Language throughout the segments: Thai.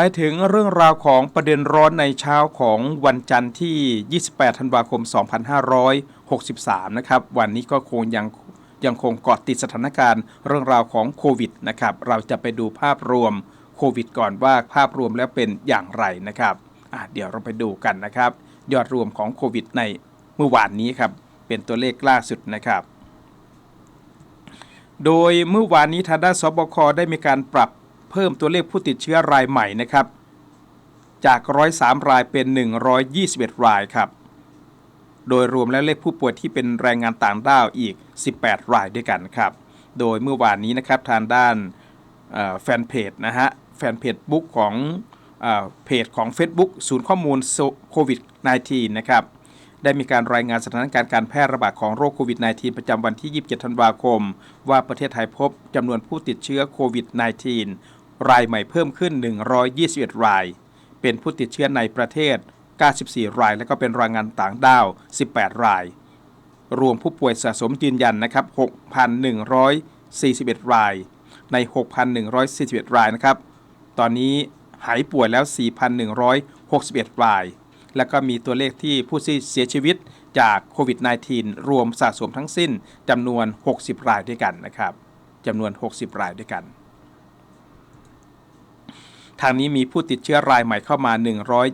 ไปถึงเรื่องราวของประเด็นร้อนในเช้าของวันจันทร์ที่ 28 ธันวาคม 2563 นะครับ วันนี้ก็คงยังยังคงเกาะติดสถานการณ์เรื่องราวของโควิดนะครับ เราจะไปดูภาพรวมโควิดก่อนว่าภาพรวมแล้วเป็นอย่างไรนะครับเดี๋ยวเราไปดูกันนะครับ ยอดรวมของโควิดในเมื่อวานนี้ครับ เป็นตัวเลขล่าสุดนะครับ โดยเมื่อวานนี้ทางด้านสบคได้มีการปรับ เพิ่มตัวเลขผู้ติดเชื้อรายใหม่นะครับ จาก 103 รายเป็น 121 รายครับ โดยรวมแล้วเลขผู้ป่วยที่เป็นแรงงานต่างด้าวอีก 18 รายด้วยกันครับ โดยเมื่อวานนี้นะครับทางด้านแฟนเพจนะฮะแฟนเพจบุ๊กของเอเพจของ Facebook ศูนย์ข้อมูลโควิด -19 นะครับ ได้มีการรายงานสถานการณ์การแพร่ระบาดของโรคโควิด -19 ประจำวันที่ 27 ธันวาคม ว่าประเทศไทยพบจำนวนผู้ติดเชื้อโควิด -19 รายใหม่เพิ่มขึ้น 121 ราย เป็นผู้ติดเชื้อในประเทศ 94 ราย และก็เป็นแรายงานต่างด้าว 18 ราย รวมผู้ป่วยสะสมยืนยันนะครับ 6,141 ราย ใน 6,141 รายนะครับ ตอนนี้หายป่วยแล้ว 4,161 ราย แล้วก็มีตัวเลขที่ผู้เสียชีวิตจากโควิด -19 รวมสะสมทั้งสิ้นจำนวน 60 รายด้วยกันนะครับจำนวน 60 รายด้วยกัน ทางนี้มีผู้ติดเชื้อรายใหม่เข้ามา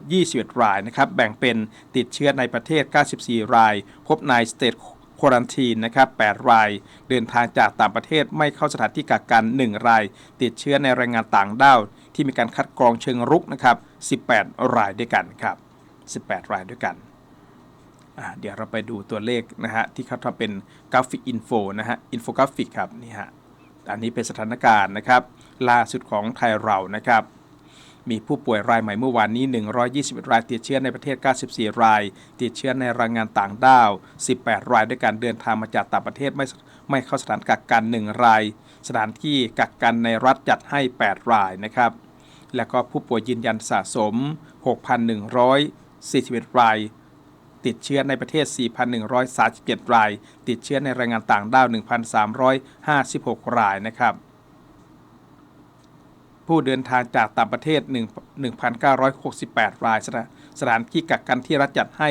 121 รายนะครับ แบ่งเป็นติดเชื้อในประเทศ 94 ราย พบในสเตทควอรันทีนนะครับ 8 ราย เดินทางจากต่างประเทศไม่เข้าสถานที่กักกัน 1 ราย ติดเชื้อในแรงงานต่างด้าวที่มีการคัดกรองเชิงรุกนะครับ 18 รายด้วยกันครับ 18 รายด้วยกันเดี๋ยวเราไปดูตัวเลขนะฮะที่เขาทำเป็นกราฟิกอินโฟนะฮะอินโฟกราฟิกครับนี่ฮะอันนี้เป็นสถานการณ์นะครับล่าสุดของไทยเรานะครับ มีผู้ป่วยรายใหม่เมื่อวานนี้ 121 รายติดเชื้อในประเทศ 94 ราย ติดเชื้อในแรงงานต่างด้าว 18 รายด้วยการเดินทางมาจากต่างประเทศไม่ไม่เข้าสถานกักกัน 1 ราย สถานที่กักกันในรัฐจัดให้ 8 รายนะครับ แล้วก็ผู้ป่วยยืนยันสะสม 6,141 รายติดเชื้อในประเทศ 4,137 ราย ติดเชื้อในแรงงานต่างด้าว 1,356 รายนะครับ ผู้เดินทางจากต่างประเทศ 1,968 รายสถานสถานที่กักกันที่รัฐจัดให้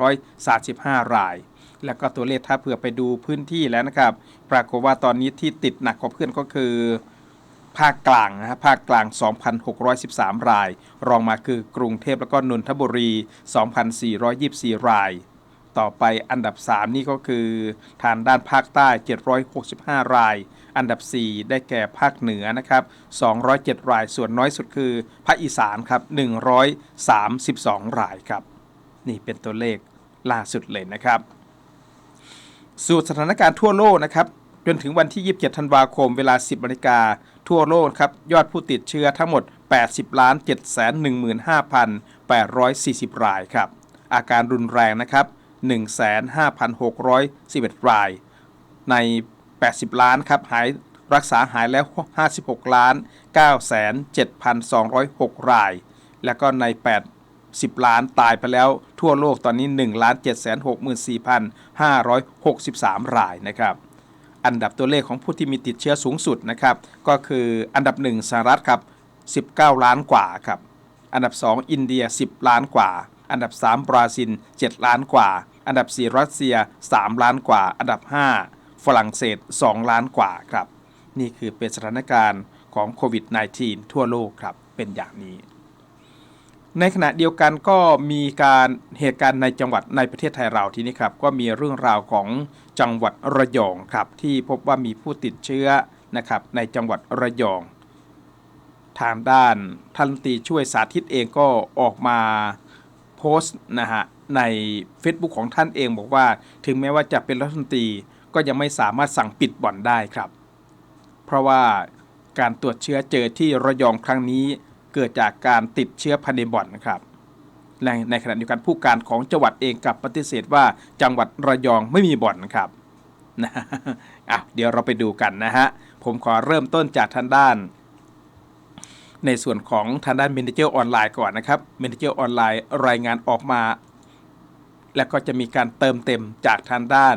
1,435 ราย แล้วก็ตัวเลขถ้าเผื่อไปดูพื้นที่แล้วนะครับ ปรากฏว่าตอนนี้ที่ติดหนักกว่าเพื่อนก็คือ ภาคกลางนะฮะภาคกลาง 2,613 ราย รองมาคือกรุงเทพแล้วก็นนทบุรี 2,424 ราย ต่อไปอันดับ 3 นี่ก็คือทางด้านภาคใต้ 765 ราย อันดับ 4 ได้แก่ภาคเหนือนะครับ207 ราย ส่วนน้อยสุดคือภาคอีสานครับ132 รายครับ นี่เป็นตัวเลขล่าสุดเลยนะครับ สู่สถานการณ์ทั่วโลกนะครับจนถึงวันที่ 27 ธันวาคม เวลา 10นาฬิกา ทั่วโลกครับ ยอดผู้ติดเชื้อทั้งหมด 80ล้าน715,840 รายครับ อาการรุนแรงนะครับ 15,611 ราย ใน 80 ล้านครับหายรักษาหายแล้ว 56 ล้าน 97,206 ราย แล้วก็ใน 80 ล้านตายไปแล้วทั่วโลกตอนนี้1 7 64,563 รายนะครับอันดับตัวเลขของผู้ที่มีติดเชื้อสูงสุดนะครับ ก็คืออันดับ 1สหรัฐครับ 19 ล้านกว่าครับ อันดับ 2 อินเดีย 10 ล้านกว่า อันดับ 3 บราซิล 7 ล้านกว่า อันดับ 4 รัสเซีย 3 ล้านกว่า อันดับ 5 ฝรั่งเศส 2 ล้านกว่าครับ นี่คือเป็นสถานการณ์ของโควิด -19 ทั่วโลกครับ เป็นอย่างนี้ ในขณะเดียวกันก็มีการเหตุการณ์ในจังหวัดในประเทศไทยเราที่นี้ครับ ก็มีเรื่องราวของจังหวัดระยองครับ ที่พบว่ามีผู้ติดเชื้อนะครับในจังหวัดระยอง ทางด้านท่านรันตีช่วยสาธิตเองก็ออกมาโพสต์นะฮะใน Facebook ของท่านเองบอกว่า ถึงแม้ว่าจะเป็นรัฐมนตรี ก็ยังไม่สามารถสั่งปิดบ่อนได้ครับ เพราะว่าการตรวจเชื้อเจอที่ระยองครั้งนี้เกิดจากการติดเชื้อภายในบ่อนนะครับและในขณะเดียวกันผู้การของจังหวัดเองกับปฏิเสธว่าจังหวัดระยองไม่มีบ่อนครับนะอะเดี๋ยวเราไปดูกันนะฮะ ผมขอเริ่มต้นจากทางด้าน ในส่วนของทางด้าน Manager ออนไลน์ก่อนนะครับ Manager ออนไลน์รายงานออกมา แล้วก็จะมีการเติมเต็มจากทางด้าน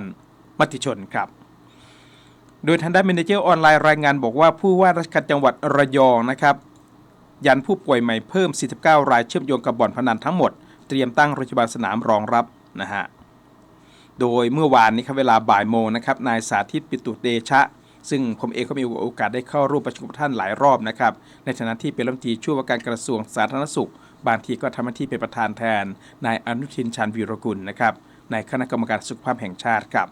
มติชนครับโดยทางด้าน Manager ออนไลน์รายงานบอกว่าผู้ว่าราชการจังหวัดระยองนะครับยันผู้ป่วยใหม่เพิ่ม 49 รายเชื่อมโยงกับบ่อนพนันทั้งหมด เตรียมตั้งโรงพยาบาลสนามรองรับนะฮะโดยเมื่อวานนี้ครับเวลาบ่ายโมงนะครับนายสาธิตปิตุเดชะ ซึ่งผมเองก็มีโอกาสได้เข้าร่วมประชุมท่านหลายรอบนะครับในฐานะที่เป็นรัฐมนตรีช่วยว่าการกระทรวงสาธารณสุข บางทีก็ทำหน้าที่เป็นประธานแทนนายอนุทินชาญวีรกุลนะครับในคณะกรรมการสุขภาพแห่งชาติครับ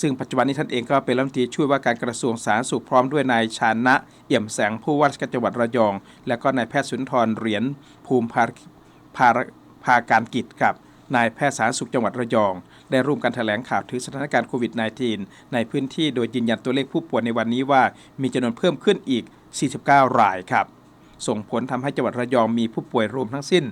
ซึ่งปัจจุบันนี้ท่านเองก็เป็นรัฐมนตรีช่วยว่าการกระทรวงสาธารณสุขพร้อมด้วยนายชานะเอี่ยมแสงผู้ว่าราชการจังหวัดระยอง และก็นายแพทย์สุนทรเหรียญภูมิภาภาภาการกิจกับนายแพทย์สาธารณสุขจังหวัดระยอง ได้ร่วมกันแถลงข่าวถึงสถานการณ์โควิด -19 ในพื้นที่โดยยืนยันตัวเลขผู้ป่วยในวันนี้ว่ามีจำนวนเพิ่มขึ้นอีก 49 รายครับ ส่งผลทำให้จังหวัดระยองมีผู้ป่วยรวมทั้งสิ้น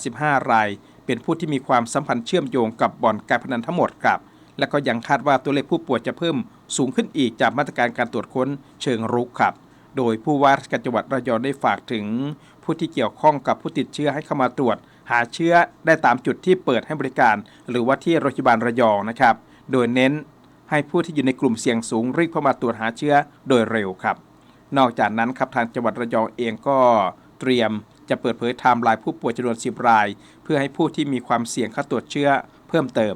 85 ราย เป็นผู้ที่มีความสัมพันธ์เชื่อมโยงกับบ่อนการพนันทั้งหมดครับ และก็ยังคาดว่าตัวเลขผู้ป่วยจะเพิ่มสูงขึ้นอีกจากมาตรการการตรวจค้นเชิงรุกครับ โดยผู้ว่าราชการจังหวัดระยองได้ฝากถึง ผู้ที่เกี่ยวข้องกับผู้ติดเชื้อให้เข้ามาตรวจ หาเชื้อได้ตามจุดที่เปิดให้บริการ หรือว่าที่โรงพยาบาลระยองนะครับ โดยเน้นให้ผู้ที่อยู่ในกลุ่มเสี่ยงสูงรีบเข้ามาตรวจหาเชื้อโดยเร็วครับ นอกจากนั้นครับทางจังหวัดระยองเองก็เตรียมจะเปิดเผยไทม์ไลน์ผู้ป่วยจำนวน 10 ราย เพื่อให้ผู้ที่มีความเสี่ยงเข้าตรวจเชื้อเพิ่มเติม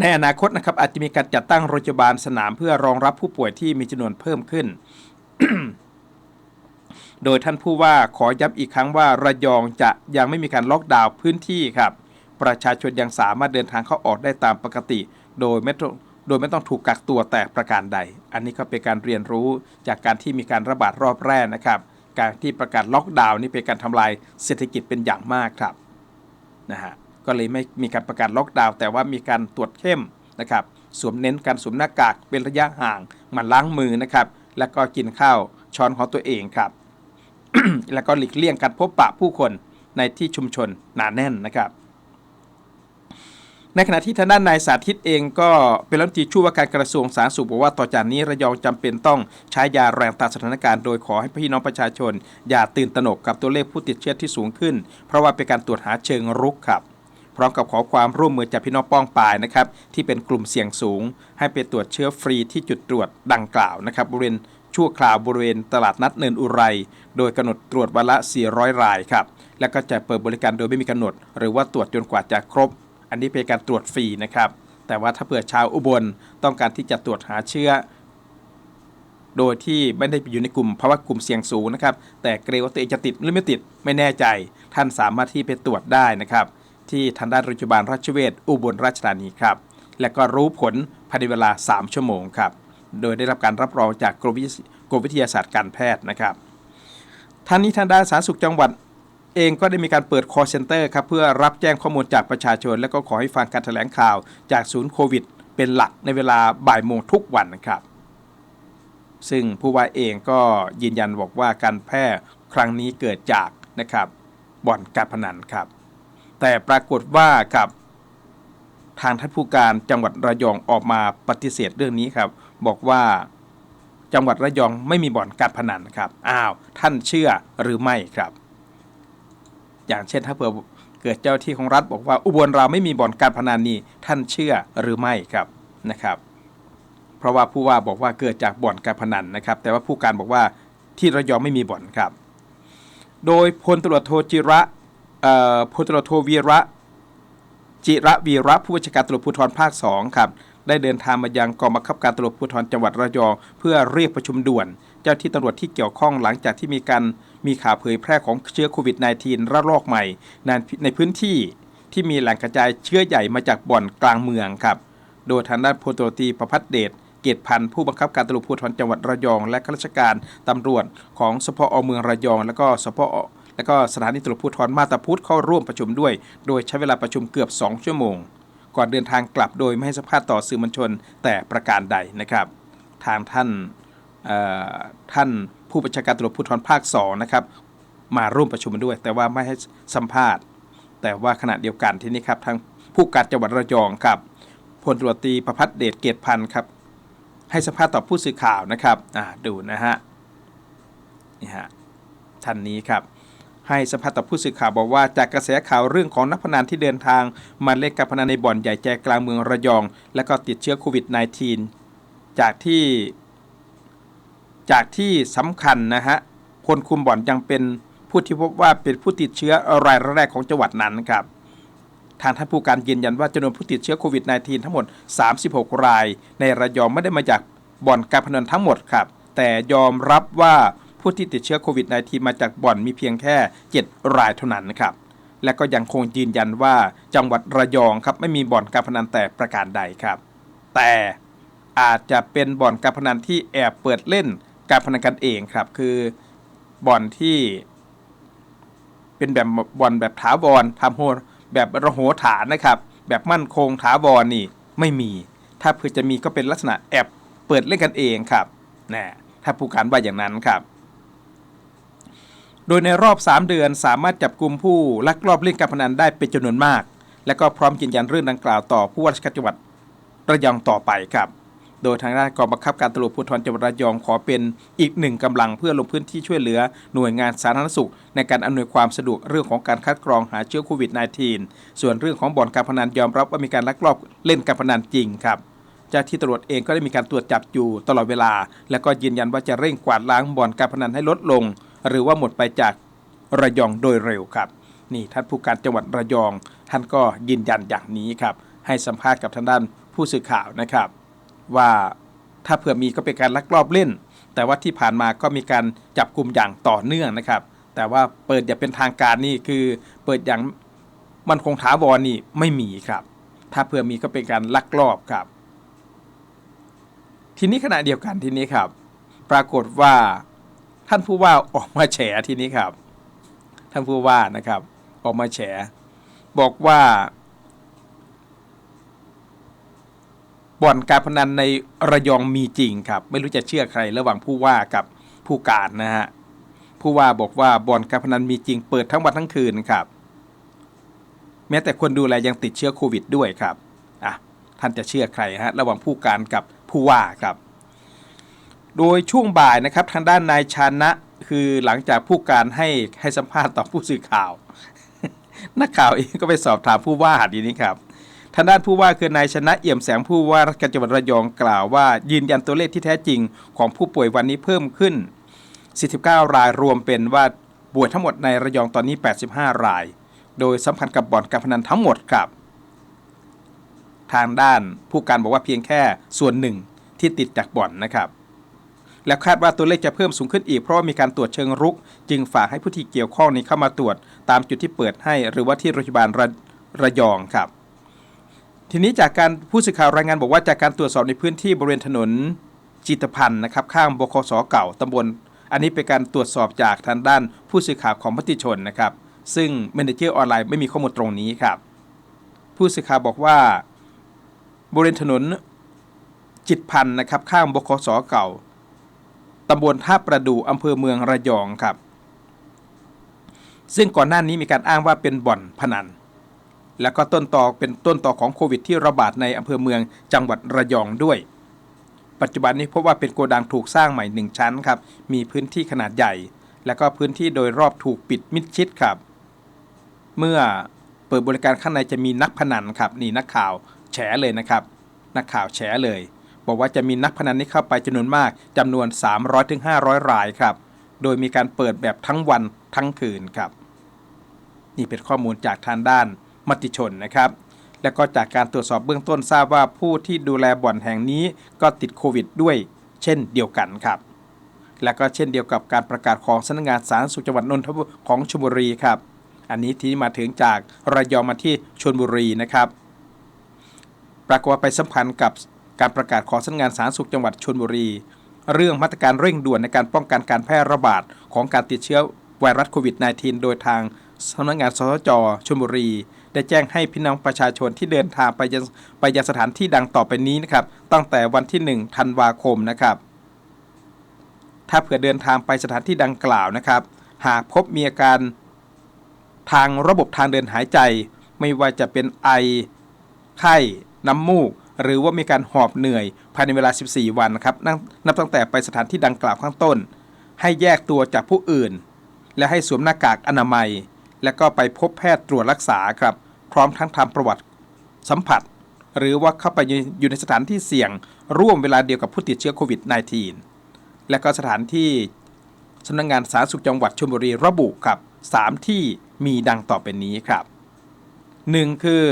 ในอนาคตนะครับอาจจะมีการจัดตั้งโรงพยาบาลสนามเพื่อรองรับผู้ป่วยที่มีจำนวนเพิ่มขึ้น โดยท่านผู้ว่าขอย้ำอีกครั้งว่าระยองจะยังไม่มีการล็อกดาวน์พื้นที่ครับ ประชาชนยังสามารถเดินทางเข้าออกได้ตามปกติ โดยไม่ต้องโดยไม่ต้องถูกกักตัวแต่ประการใด อันนี้ก็เป็นการเรียนรู้จากการที่มีการระบาดรอบแรกนะครับ การที่ประกาศล็อกดาวน์นี่เป็นการทำลายเศรษฐกิจเป็นอย่างมากครับนะฮะ ก็เลยไม่มีการประกาศล็อกดาวน์แต่ว่ามีการตรวจเข้มนะครับสวมเน้นการสวมหน้ากากเป็นระยะห่างมันล้างมือนะครับแล้วก็กินข้าวช้อนของตัวเองครับ แล้วก็หลีกเลี่ยงการพบปะผู้คนในที่ชุมชนหนาแน่นนะครับ ในขณะที่ทางด้านนายสาธิตเองก็เป็นรัฐมนตรีช่วยว่าการกระทรวงสาธารณสุขบอกว่าต่อจากนี้ระยองจำเป็นต้องใช้ยาแรงตามสถานการณ์โดยขอให้พี่น้องประชาชน อย่าตื่นตระหนกกับตัวเลขผู้ติดเชื้อที่สูงขึ้น เพราะว่าเป็นการตรวจหาเชิงรุกครับ พร้อมกับขอความร่วมมือจากพี่น้องป้องปายนะครับที่เป็นกลุ่มเสี่ยงสูง ให้ไปตรวจเชื้อฟรีที่จุดตรวจดังกล่าวนะครับบริเวณชั่วคราวบริเวณตลาดนัดเนินอุไร โดยกำหนดตรวจวันละ 400 รายครับ แล้วก็จะเปิดบริการโดยไม่มีกำหนด หรือว่าตรวจจนกว่าจะครบ อันนี้เป็นการตรวจฟรีนะครับ แต่ว่าถ้าเผื่อชาวอุบลต้องการที่จะตรวจหาเชื้อ โดยที่ไม่ได้อยู่ในกลุ่มภาวะกลุ่มเสี่ยงสูงนะครับ แต่เกรงว่าตัวเองจะติดหรือไม่ติดไม่แน่ใจ ท่านสามารถที่ไปตรวจได้นะครับ ที่ทางด้านโรงพยาบาลราชเวชอุบลราชธานีครับ และก็รู้ผลภายในเวลา 3 ชั่วโมงครับ โดยได้รับการรับรองจากกรมวิทยาศาสตร์การแพทย์นะครับท่านนี้ทางด้านสาธารณสุขจังหวัดเองก็ได้มีการเปิด call center ครับเพื่อรับแจ้งข้อมูลจากประชาชน และก็ขอให้ฟังการแถลงข่าวจากศูนย์โควิด เป็นหลักในเวลาบ่ายโมงทุกวันนะครับ ซึ่งผู้ว่าเองก็ยืนยันบอกว่าการแพร่ครั้งนี้เกิดจากนะครับบ่อนการพนันครับ แต่ปรากฏว่ากับทางท่านผู้การจังหวัดระยองออกมาปฏิเสธเรื่องนี้ครับ บอกว่าจังหวัดระยองไม่มีบ่อนการพนันครับอ้าวท่านเชื่อหรือไม่ครับ อย่างเช่นถ้าเผื่อเกิดเจ้าที่ของรัฐบอกว่าอุบลเราไม่มีบ่อนการพนันนี่ท่านเชื่อหรือไม่ครับนะครับ เพราะว่าผู้ว่าบอกว่าเกิดจากบ่อนการพนันนะครับ แต่ว่าผู้การบอกว่าที่ระยองไม่มีบ่อนครับ โดยพลตำรวจโทจิระ พลตรวจโทวีระจิระวีระผู้บัญชาการตำรวจภูธรภาค2ครับได้เดินทางมายังกองบังคับการตำรวจภูธรจังหวัดระยองเพื่อเรียกประชุมด่วน เจ้าที่ตำรวจที่เกี่ยวข้องหลังจากที่มีการมีข่าวเผยแพร่ของเชื้อโควิด -19 ระลอกใหม่ในในพื้นที่ที่มีแหล่งกระจายเชื้อใหญ่มาจากบ่อนกลางเมืองครับ โดยทางด้านพลตรตีประพัฒเดชเกียรติพันธ์ผู้บังคับการตำรวจภูธรจังหวัดระยอง และข้าราชการตำรวจของสพอเมืองระยอง และก็สพ และก็สถานีตำรวจภูธรมาตาพุธเข้าร่วมประชุมด้วย โดยใช้เวลาประชุมเกือบ 2 ชั่วโมง ก่อนเดินทางกลับโดยไม่ให้สัมภาษณ์ต่อสื่อมวลชนแต่ประการใดนะครับ ทางท่านท่านผู้บัญชาการตำรวจภูธรภาค2นะครับมาร่วมประชุมด้วย แต่ว่าไม่ให้สัมภาษณ์ แต่ว่าขณะเดียวกันที่นี่ครับทางผู้การจังหวัดระยองครับพลตรวจตีประพัฒเดชเกียรติพันธ์ครับให้สัมภาษณ์ต่อผู้สื่อข่าวนะครับอ่าดูนะฮะ นี่ฮะ ท่านนี้ครับ ให้สัมภาษณ์ต่อผู้สื่อข่าวบอกว่าจากกระแสข่าวเรื่องของนักพนันที่เดินทาง มาเล่นการพนันในบ่อนใหญ่ใจกลางเมืองระยอง และก็ติดเชื้อโควิด -19 จากที่จากที่สำคัญนะฮะคนคุมบ่อนยังเป็นผู้ที่พบว่าเป็นผู้ติดเชื้อรายแรกของจังหวัดนั้นครับทางท่านผู้การยืนยันว่าจำนวนผู้ติดเชื้อโควิด -19 ทั้งหมด 36 ราย ในระยองไม่ได้มาจากบ่อนการพนันทั้งหมดครับ แต่ยอมรับว่า ผู้ที่ติดเชื้อโควิด -19 มาจากบ่อนมีเพียงแค่ 7 รายเท่านั้นครับ และก็ยังคงยืนยันว่าจังหวัดระยองครับไม่มีบ่อนการพนันแต่ประการใดครับ แต่อาจจะเป็นบ่อนการพนันที่แอบเปิดเล่นการพนันกันเองครับ คือบ่อนที่ เป็นแบบบ่อนแบบถาวรทำโหดแบบระโหฐานนะครับ แบบมั่นคงถาวรนี่ไม่มี ถ้าเพื่อจะมีก็เป็นลักษณะแอบเปิดเล่นกันเองครับนะถ้าผู้การว่าอย่างนั้นครับ โดยในรอบ 3 เดือนสามารถจับกลุ่มผู้ลักลอบเล่นการพนันได้เป็นจำนวนมาก และก็พร้อมยืนยันเรื่องดังกล่าวต่อผู้ว่าราชการจังหวัดระยองต่อไปครับ โดยทางด้านกองบังคับการตำรวจภูธรจังหวัดระยองขอเป็นอีกหนึ่งกำลังเพื่อลงพื้นที่ช่วยเหลือหน่วยงานสาธารณสุข ในการอำนวยความสะดวกเรื่องของการคัดกรองหาเชื้อโควิด -19 ส่วนเรื่องของบ่อนการพนันยอมรับว่ามีการลักลอบเล่นการพนันจริงครับเจ้าที่ตำรวจเองก็ได้มีการตรวจจับอยู่ตลอดเวลา และก็ยืนยันว่าจะเร่งกวาดล้างบ่อนการพนันให้ลดลง หรือว่าหมดไปจากระยองโดยเร็วครับ นี่ท่านผู้การจังหวัดระยองท่านก็ยืนยันอย่างนี้ครับ ให้สัมภาษณ์กับทางด้านผู้สื่อข่าวนะครับ ว่าถ้าเผื่อมีก็เป็นการลักลอบเล่น แต่ว่าที่ผ่านมาก็มีการจับกลุ่มอย่างต่อเนื่องนะครับ แต่ว่าเปิดอย่างเป็นทางการนี่คือเปิดอย่างมันคงถาวรนี่ไม่มีครับ ถ้าเผื่อมีก็เป็นการลักลอบครับ ทีนี้ขณะเดียวกันทีนี้ครับ ปรากฏว่า ท่านผู้ว่าออกมาแฉทีนี้ครับ ท่านผู้ว่านะครับ ออกมาแฉ บอกว่าบ่อนการพนันในระยองมีจริงครับ ไม่รู้จะเชื่อใครระหว่างผู้ว่ากับผู้การนะฮะผู้ว่าบอกว่าบ่อนการพนันมีจริงเปิดทั้งวันทั้งคืนครับ แม้แต่คนดูแลยังติดเชื้อโควิดด้วยครับอะท่านจะเชื่อใครฮะระหว่างผู้การกับผู้ว่าครับ โดยช่วงบ่ายนะครับทางด้านนายชานะ คือหลังจากผู้การให้ให้สัมภาษณ์ต่อผู้สื่อข่าว นักข่าวเองก็ไปสอบถามผู้ว่าทีนี้ครับทางด้านผู้ว่าคือนายชนะเอี่ยมแสงผู้ว่าราชการจังหวัดระยองกล่าวว่ายืนยันตัวเลขที่แท้จริงของผู้ป่วยวันนี้เพิ่มขึ้น 49 รายรวมเป็นว่าป่วยทั้งหมดในระยองตอนนี้ 85 ราย โดยสัมพันธ์กับบ่อนการพนันทั้งหมดครับ ทางด้านผู้การบอกว่าเพียงแค่ส่วนหนึ่งที่ติดจากบ่อนนะครับ และคาดว่าตัวเลขจะเพิ่มสูงขึ้นอีกเพราะว่ามีการตรวจเชิงรุก จึงฝากให้ผู้ที่เกี่ยวข้องนี้เข้ามาตรวจตามจุดที่เปิดให้ หรือว่าที่โรงพยาบาลระระยองครับ ทีนี้จากการผู้สื่อข่าวรายงานบอกว่าจากการตรวจสอบในพื้นที่บริเวณถนนจิตพันธ์นะครับข้างบคสเก่าตำบล อันนี้เป็นการตรวจสอบจากทางด้านผู้สื่อข่าวของมติชนนะครับ ซึ่งเมนเจอร์ออนไลน์ไม่มีข้อมูลตรงนี้ครับ ผู้สื่อข่าวบอกว่าบริเวณถนนจิตพันธ์นะครับข้างบคสเก่า ตำบลท่าประดูอำเภอเมืองระยองครับ ซึ่งก่อนหน้านี้มีการอ้างว่าเป็นบ่อนพนัน แล้วก็ต้นต่อเป็นต้นต่อของโควิดที่ระบาดในอำเภอเมืองจังหวัดระยองด้วย ปัจจุบันนี้พบว่าเป็นโกดังถูกสร้างใหม่หนึ่งชั้นครับ มีพื้นที่ขนาดใหญ่ แล้วก็พื้นที่โดยรอบถูกปิดมิดชิดครับ เมื่อเปิดบริการข้างในจะมีนักพนันครับนี่นักข่าวแฉเลยนะครับ นักข่าวแฉเลย บอกว่าจะมีนักพนันนี้เข้าไปจำนวนมากจำนวน 300-500 รายครับ โดยมีการเปิดแบบทั้งวันทั้งคืนครับ นี่เป็นข้อมูลจากทางด้านมติชนนะครับ และก็จากการตรวจสอบเบื้องต้นทราบว่าผู้ที่ดูแลบ่อนแห่งนี้ก็ติดโควิดด้วยเช่นเดียวกันครับ และก็เช่นเดียวกับการประกาศของสำนักงานสาธารณสุขจังหวัดนนทบุรีของชลบุรีครับ อันนี้ที่มาถึงจากระยองมาที่ชลบุรีนะครับปรากฏว่าไปสัมพันธ์กับ การประกาศของสำนักงานสาธารณสุขจังหวัดชลบุรี เรื่องมาตรการเร่งด่วนในการป้องกันการแพร่ระบาดของการติดเชื้อไวรัสโควิด -19 โดยทางสำนักงานสสจชลบุรี ได้แจ้งให้พี่น้องประชาชนที่เดินทางไปยังไปยังสถานที่ดังต่อไปนี้นะครับตั้งแต่วันที่ 1 ธันวาคมนะครับถ้าเผื่อเดินทางไปสถานที่ดังกล่าวนะครับ หากพบมีอาการทางระบบทางเดินหายใจ ไม่ว่าจะเป็นไอ ไข้ น้ำมูก หรือว่ามีการหอบเหนื่อยภายในเวลา 14 วันนะครับนับนับตั้งแต่ไปสถานที่ดังกล่าวข้างต้น ให้แยกตัวจากผู้อื่น และให้สวมหน้ากากอนามัย และก็ไปพบแพทย์ตรวจรักษาครับพร้อมทั้งทำประวัติสัมผัส หรือว่าเข้าไปอยู่ในสถานที่เสี่ยง ร่วมเวลาเดียวกับผู้ติดเชื้อโควิด -19 และก็สถานที่สำนักงงานสาธารณสุขจังหวัดชลบุรีระบุครับสามที่มีดังต่อไปนี้ครับหนึ่งคือ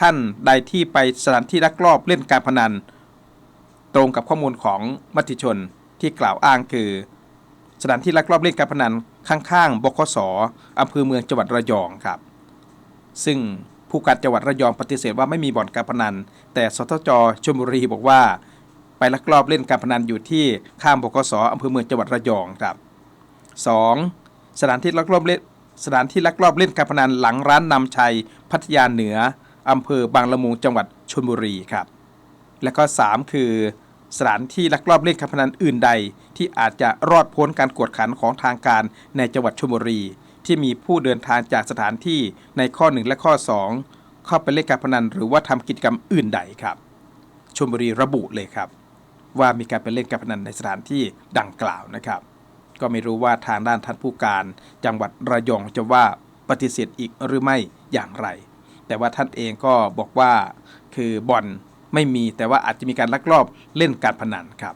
ท่านใดที่ไปสถานที่ลักลอบเล่นการพนัน ตรงกับข้อมูลของมติชนที่กล่าวอ้างคือ สถานที่ลักลอบเล่นการพนันข้างๆบคสอำเภอเมืองจังหวัดระยองครับ ซึ่งผู้การจังหวัดระยองปฏิเสธว่าไม่มีบ่อนการพนัน แต่สทจชลบุรีบอกว่า ไปลักลอบเล่นการพนันอยู่ที่ข้างบกสอำเภอเมืองจังหวัดระยองครับ 2. สถานที่ลักลอบเล่นสถานที่ลักลอบเล่นการพนันหลังร้านนำชัยพัทยาเหนือ อำเภอบางละมุงจังหวัดชลบุรีครับ และก็ 3 คือ สถานที่ลักลอบเล่นการพนันอื่นใด ที่อาจจะรอดพ้นการกวดขันของทางการในจังหวัดชลบุรี ที่มีผู้เดินทางจากสถานที่ในข้อ 1 และข้อ 2 เข้าไปเล่นการพนันหรือว่าทำกิจกรรมอื่นใดครับชลบุรีระบุเลยครับ ว่ามีการไปเล่นการพนันในสถานที่ดังกล่าวนะครับ ก็ไม่รู้ว่าทางด้านท่านผู้การ จังหวัดระยองจะว่าปฏิเสธอีกหรือไม่อย่างไร แต่ว่าท่านเองก็บอกว่าคือบ่อนไม่มีแต่ว่าอาจจะมีการลักลอบเล่นการพนันครับ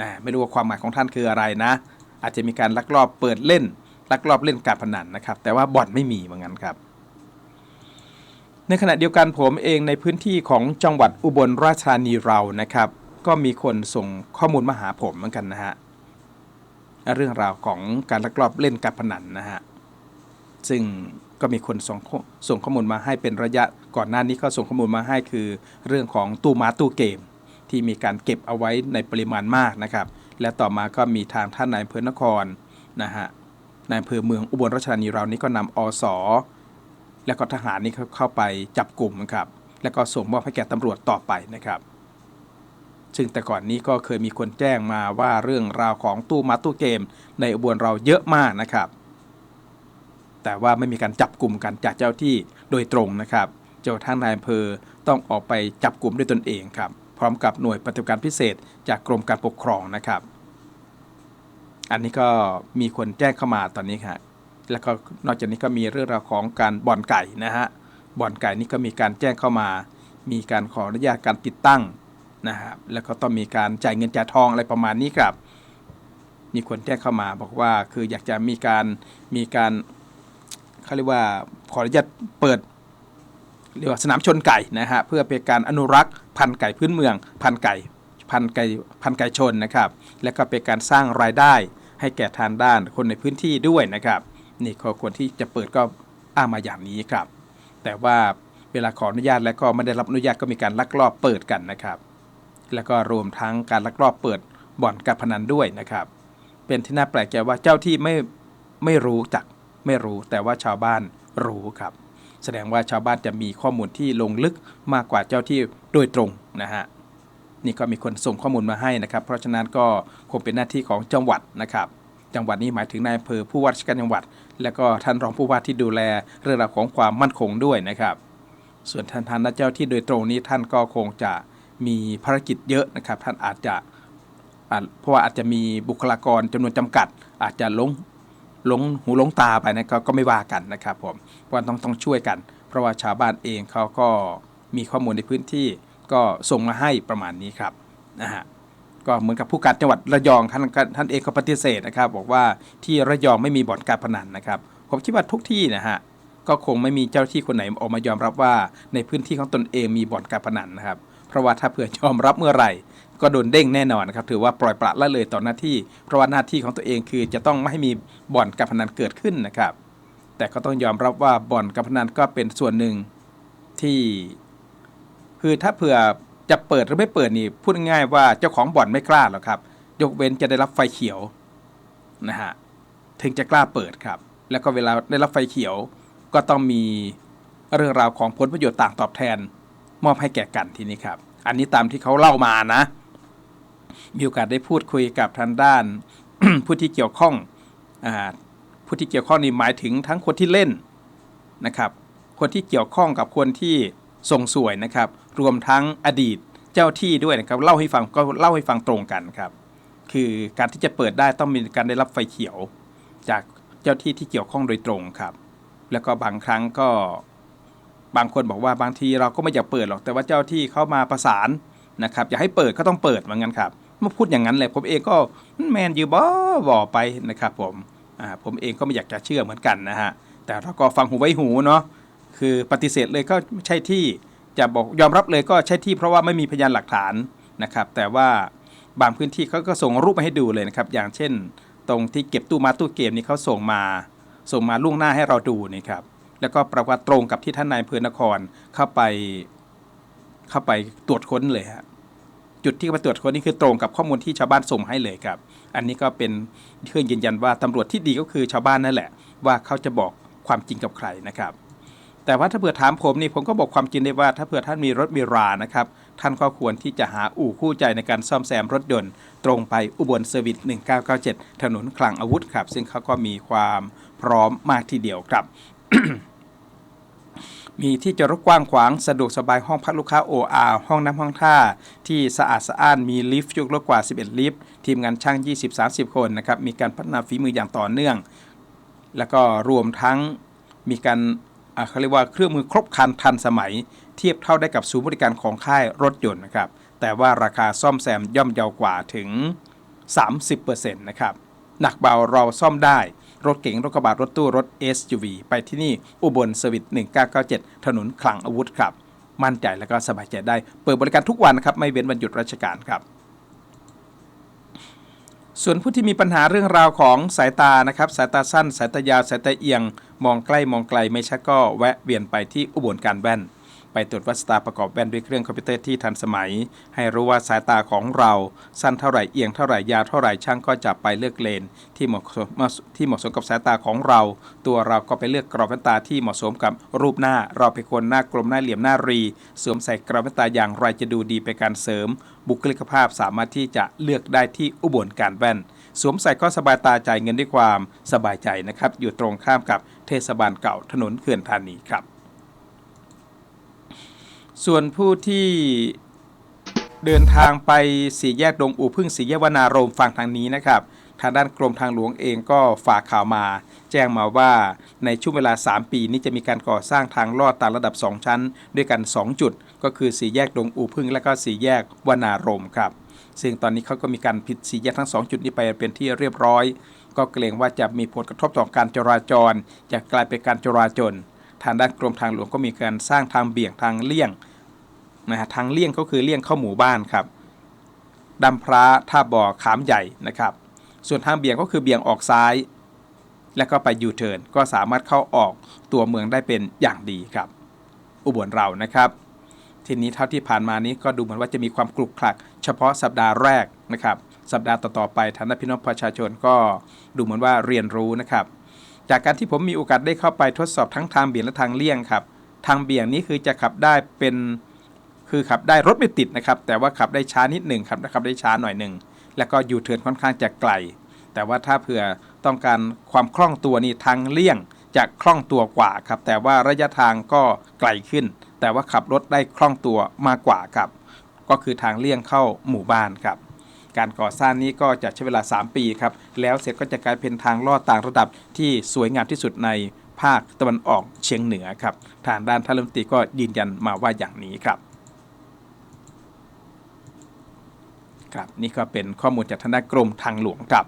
นะไม่รู้ว่าความหมายของท่านคืออะไรนะ อาจจะมีการลักลอบเปิดเล่น ลักลอบเล่นการพนันนะครับ แต่ว่าบ่อนไม่มีเหมือนกันครับ ในขณะเดียวกันผมเองในพื้นที่ของจังหวัดอุบลราชธานีเรานะครับ ก็มีคนส่งข้อมูลมาหาผมเหมือนกันนะฮะเรื่องราวของการลักลอบเล่นการพนันนะฮะซึ่ง ก็มีคนส่งข้อส่งข้อมูลมาให้เป็นระยะก่อนหน้านี้ก็ส่งข้อมูลมาให้คือ เรื่องของตู้ม้าตู้เกม ที่มีการเก็บเอาไว้ในปริมาณมากนะครับ และต่อมาก็มีทางท่านนายอำเภอนครนะฮะนายอำเภอเมืองอุบลราชธานีเรานี่ก็นำอสแล้วก็ทหารนี่เข้าไปจับกลุ่มนะครับแล้วก็ส่งมอบให้แก่ตำรวจต่อไปนะครับ ซึ่งแต่ก่อนนี้ก็เคยมีคนแจ้งมาว่าเรื่องราวของตู้มาตู้เกม ในอุบลเราเยอะมากนะครับ แต่ว่าไม่มีการจับกลุ่มกันจากเจ้าที่โดยตรงนะครับ เจ้าท่านนายอำเภอต้องออกไปจับกลุ่มด้วยตนเองครับ พร้อมกับหน่วยปฏิบัติการพิเศษ จากกรมการปกครองนะครับ อันนี้ก็มีคนแจ้งเข้ามาตอนนี้ครับแล้วก็นอกจากนี้ก็มีเรื่องราวของการบ่อนไก่นะฮะบ่อนไก่นี่ก็มีการแจ้งเข้ามา มีการขออนุญาตการติดตั้งนะครับแล้วก็ต้องมีการจ่ายเงินจ่ายทองอะไรประมาณนี้ครับ มีคนแจ้งเข้ามาบอกว่าคืออยากจะมีการมีการ เขาเรียกว่าขออนุญาตเปิดเรียกว่าสนามชนไก่นะฮะเพื่อเป็นการอนุรักษ์พันธุ์ไก่พื้นเมือง พันธุ์ไก่พันธุ์ไก่พันธุ์ไก่ชนนะครับ และก็เป็นการสร้างรายได้ให้แก่ทางด้านคนในพื้นที่ด้วยนะครับ นี่ก็ควรที่จะเปิดก็อ้างมาอย่างนี้ครับ แต่ว่าเวลาขออนุญาตแล้วก็ไม่ได้รับอนุญาตก็มีการลักลอบเปิดกันนะครับ แล้วก็รวมทั้งการลักลอบเปิดบ่อนการพนันด้วยนะครับ เป็นที่น่าแปลกใจว่าเจ้าที่ไม่ไม่รู้จัก ไม่รู้แต่ว่าชาวบ้านรู้ครับ แสดงว่าชาวบ้านจะมีข้อมูลที่ลงลึกมากกว่าเจ้าที่โดยตรงนะฮะนี่ก็มีคนส่งข้อมูลมาให้นะครับ เพราะฉะนั้นก็คงเป็นหน้าที่ของจังหวัดนะครับจังหวัดนี้หมายถึงนายอำเภอผู้ว่าราชการจังหวัด และก็ท่านรองผู้ว่าที่ดูแลเรื่องราวของความมั่นคงด้วยนะครับ ส่วนท่านท่านเจ้าที่โดยตรงนี้ท่านก็คงจะมีภารกิจเยอะนะครับ ท่านอาจจะเพราะว่าอาจจะมีบุคลากรจำนวนจำกัด อาจจะหลง หลงหูหลงตาไปนะก็ก็ไม่ว่ากันนะครับผมเพราะว่าต้องต้องช่วยกัน เพราะว่าชาวบ้านเองเขาก็มีข้อมูลในพื้นที่ก็ส่งมาให้ประมาณนี้ครับนะฮะก็เหมือนกับผู้การจังหวัดระยองท่านท่านเองก็ปฏิเสธนะครับ บอกว่าที่ระยองไม่มีบ่อนการพนันนะครับ ผมคิดว่าทุกที่นะฮะก็คงไม่มีเจ้าที่คนไหนออกมายอมรับว่าในพื้นที่ของตนเองมีบ่อนการพนันนะครับ เพราะว่าถ้าเผื่อยอมรับเมื่อไหร่ ก็โดนเด้งแน่นอนนะครับถือว่าปล่อยปละละเลยต่อหน้าที่ เพราะว่าหน้าที่ของตัวเองคือจะต้องไม่ให้มีบ่อนการพนันเกิดขึ้นนะครับ แต่ก็ต้องยอมรับว่าบ่อนการพนันก็เป็นส่วนหนึ่งที่คือถ้าเผื่อจะเปิดหรือไม่เปิดนี่พูดง่ายว่าเจ้าของบ่อนไม่กล้าหรอกครับ ยกเว้นจะได้รับไฟเขียวนะฮะถึงจะกล้าเปิดครับ แล้วก็เวลาได้รับไฟเขียว ก็ต้องมีเรื่องราวของผลประโยชน์ต่างตอบแทน มอบให้แก่กันทีนี้ครับ อันนี้ตามที่เขาเล่ามานะ มีโอกาสได้พูดคุยกับทางด้าน ผู้ที่เกี่ยวข้องอ่าผู้ที่เกี่ยวข้องนี่หมายถึงทั้งคนที่เล่นนะครับ คนที่เกี่ยวข้องกับคนที่ส่งสวยนะครับ รวมทั้งอดีตเจ้าที่ด้วยนะครับเล่าให้ฟังก็เล่าให้ฟังตรงกันครับ คือการที่จะเปิดได้ต้องมีการได้รับไฟเขียว จากเจ้าที่ที่เกี่ยวข้องโดยตรงครับ แล้วก็บางครั้งก็บางคนบอกว่าบางทีเราก็ไม่อยากเปิดหรอกแต่ว่าเจ้าที่เขามาประสานนะครับอยากให้เปิดก็ต้องเปิดเหมือนกันครับ มาพูดอย่างนั้นเลยผมเองก็แมนยูบอบอไปนะครับผมอ่าผมเองก็ไม่อยากจะเชื่อเหมือนกันนะฮะแต่เราก็ฟังหูไว้หูเนาะคือปฏิเสธเลยก็ไม่ใช่ที่จะบอกยอมรับเลยก็ใช่ที่เพราะว่าไม่มีพยานหลักฐานนะครับแต่ว่าบางพื้นที่เขาก็ส่งรูปมาให้ดูเลยนะครับอย่างเช่น ตรงที่เก็บตู้มาตู้เกมนี่เขาส่งมาส่งมาล่วงหน้าให้เราดูนี่ครับแล้วก็ปรากฏว่าตรงกับที่ท่านนายอำเภอนครเข้าไปเข้าไปตรวจค้นเลยฮะ จุดที่ไปตรวจค้นนี่คือตรงกับข้อมูลที่ชาวบ้านส่งให้เลยครับ อันนี้ก็เป็นเครื่องยืนยันว่าตำรวจที่ดีก็คือชาวบ้านนั่นแหละ ว่าเขาจะบอกความจริงกับใครนะครับ แต่ว่าถ้าเผื่อถามผมนี่ผมก็บอกความจริงได้ว่า ถ้าเผื่อท่านมีรถมีรานะครับ ท่านก็ควรที่จะหาอู่คู่ใจในการซ่อมแซมรถยนต์ตรงไปอุบลเซอร์วิส1997 ถนนคลังอาวุธครับ ซึ่งเขาก็มีความพร้อมมากทีเดียวครับ มีที่จอดรถกว้างขวางสะดวกสบายห้องพักลูกค้า OR ห้องน้ำห้องท่า ที่สะอาดสะอ้านมีลิฟต์ยกรถกว่า 11 ลิฟต์ทีมงานช่าง 20-30 คนนะครับมีการพัฒนาฝีมืออย่างต่อเนื่อง แล้วก็รวมทั้งมีการอาเขาเรียกว่าเครื่องมือครบครันทันสมัย เทียบเท่าได้กับศูนย์บริการของค่ายรถยนต์นะครับแต่ว่าราคาซ่อมแซมย่อมเยาวกว่าถึง 30%นะครับหนักเบาเราซ่อมได้ รถเก๋งรถกระบะรถตู้รถ SUV ไปที่นี่อุบลสวิต1997 ถนนคลังอาวุธครับ มั่นใจและก็สบายใจได้ เปิดบริการทุกวันนะครับไม่เว้นวันหยุดราชการครับส่วนผู้ที่มีปัญหาเรื่องราวของสายตานะครับ สายตาสั้น สายตายาว สายตาเอียง มองใกล้มองไกลไม่ชัดก็แวะเวียนไปที่อุบลการแว่น ไปตรวจวัดสายตาประกอบแว่นด้วยเครื่องคอมพิวเตอร์ที่ทันสมัย ให้รู้ว่าสายตาของเราสั้นเท่าไหร่เอียงเท่าไหร่ยาวเท่าไหร่ช่างก็จะไปเลือกเลน ที่เหมาะสมที่เหมาะสมกับสายตาของเรา ตัวเราก็ไปเลือกกรอบแว่นตาที่เหมาะสมกับรูปหน้า เราเป็นคนหน้ากลมหน้าเหลี่ยมหน้ารี สวมใส่กรอบแว่นตาอย่างไรจะดูดีไปการเสริม บุคลิกภาพสามารถที่จะเลือกได้ที่อุบลการแว่นสวมใส่ก็สบายตาจ่ายเงินด้วยความสบายใจนะครับ อยู่ตรงข้ามกับเทศบาลเก่าถนนเขื่อนธานีครับ ส่วนผู้ที่เดินทางไปสี่แยกดงอู่พึ่งสี่แยกวนารมฝั่งทางนี้นะครับ ทางด้านกรมทางหลวงเองก็ฝากข่าวมา แจ้งมาว่าในช่วงเวลา 3 ปีนี้จะมีการก่อสร้างทางลอดตามระดับ 2 ชั้น ด้วยกัน 2 จุด ก็คือสี่แยกดงอู่พึ่งและก็สี่แยกวนารมครับ ซึ่งตอนนี้เขาก็มีการผิดสี่แยกทั้ง 2 จุดนี้ไปเป็นที่เรียบร้อย ก็เกรงว่าจะมีผลกระทบต่อการจราจร จะกลายเป็นการจราจร ทางด้านกรมทางหลวงก็มีการสร้างทางเบี่ยงทางเลี่ยงนะฮะทางเลี่ยงก็คือเลี่ยงเข้าหมู่บ้านครับดำพระท่าบ่อขามใหญ่นะครับ ส่วนทางเบี่ยงก็คือเบี่ยงออกซ้าย แล้วก็ไปยูเทิร์นก็สามารถเข้าออกตัวเมืองได้เป็นอย่างดีครับ อุบลเรานะครับ ทีนี้เท่าที่ผ่านมานี้ก็ดูเหมือนว่าจะมีความกลุกคลัก เฉพาะสัปดาห์แรกนะครับ สัปดาห์ต่อๆไปฐานพี่น้องประชาชนก็ดูเหมือนว่าเรียนรู้นะครับ จากการที่ผมมีโอกาสได้เข้าไปทดสอบทั้งทางเบี่ยงและทางเลี่ยงครับ ทางเบี่ยงนี้คือจะขับได้เป็นคือขับได้รถไม่ติดนะครับ แต่ว่าขับได้ช้านิดหนึ่งครับขับได้ช้าหน่อยหนึ่งแล้วก็ยูเทิร์นค่อนข้างจะไกล แต่ว่าถ้าเผื่อต้องการความคล่องตัวนี่ทางเลี่ยงจะคล่องตัวกว่าครับ แต่ว่าระยะทางก็ไกลขึ้น แต่ว่าขับรถได้คล่องตัวมากกว่าครับ ก็คือทางเลี่ยงเข้าหมู่บ้านครับ การก่อสร้างนี้ก็จะใช้เวลา 3 ปีครับ แล้วเสร็จก็จะกลายเป็นทางลอดต่างระดับที่สวยงามที่สุดในภาคตะวันออกเฉียงเหนือครับ ทางด้านท่านรัฐมนตรีก็ยืนยันมาว่าอย่างนี้ครับครับนี่ก็เป็นข้อมูลจากทางด้านกรมทางหลวงครับ